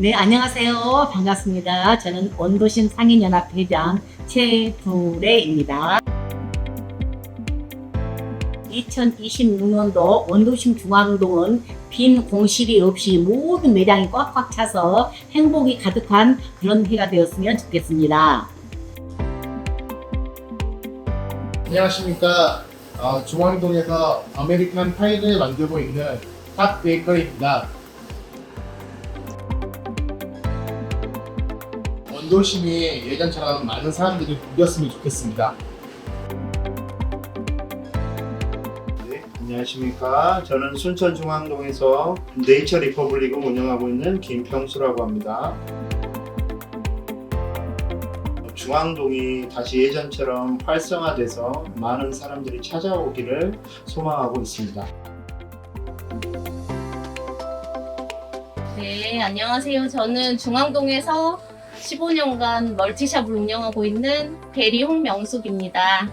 네, 안녕하세요. 반갑습니다. 저는 원도심 상인연합 회장 최두래입니다. 2026년도 원도심 중앙동은 빈 공실이 없이 모든 매장이 꽉꽉 차서 행복이 가득한 그런 해가 되었으면 좋겠습니다. 안녕하십니까. 어, 중앙동에서 아메리칸 파이를 만들고 있는 탑 베이커리입니다. 원도심이 예전처럼 많은 사람들이 모였으면 좋겠습니다. 네, 안녕하십니까. 저는 순천중앙동에서 네이처 리퍼블릭을 운영하고 있는 김평수라고 합니다. 중앙동이 다시 예전처럼 활성화돼서 많은 사람들이 찾아오기를 소망하고 있습니다. 네, 안녕하세요. 저는 중앙동에서 15년간 멀티샵을 운영하고 있는 대리 홍명숙입니다.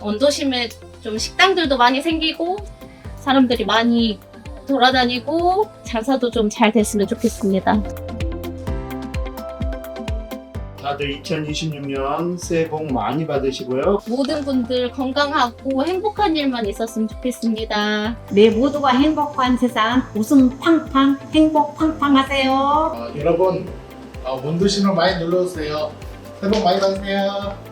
원도심에 좀 식당들도 많이 생기고 사람들이 많이 돌아다니고 장사도 좀 잘 됐으면 좋겠습니다. 다들 2026년 새해 복 많이 받으시고요. 모든 분들 건강하고 행복한 일만 있었으면 좋겠습니다. 네, 모두가 행복한 세상, 웃음 팡팡, 행복 팡팡 하세요. 어, 여러분, 어, 원도심으로 많이 놀러오세요. 새해 복 많이 받으세요.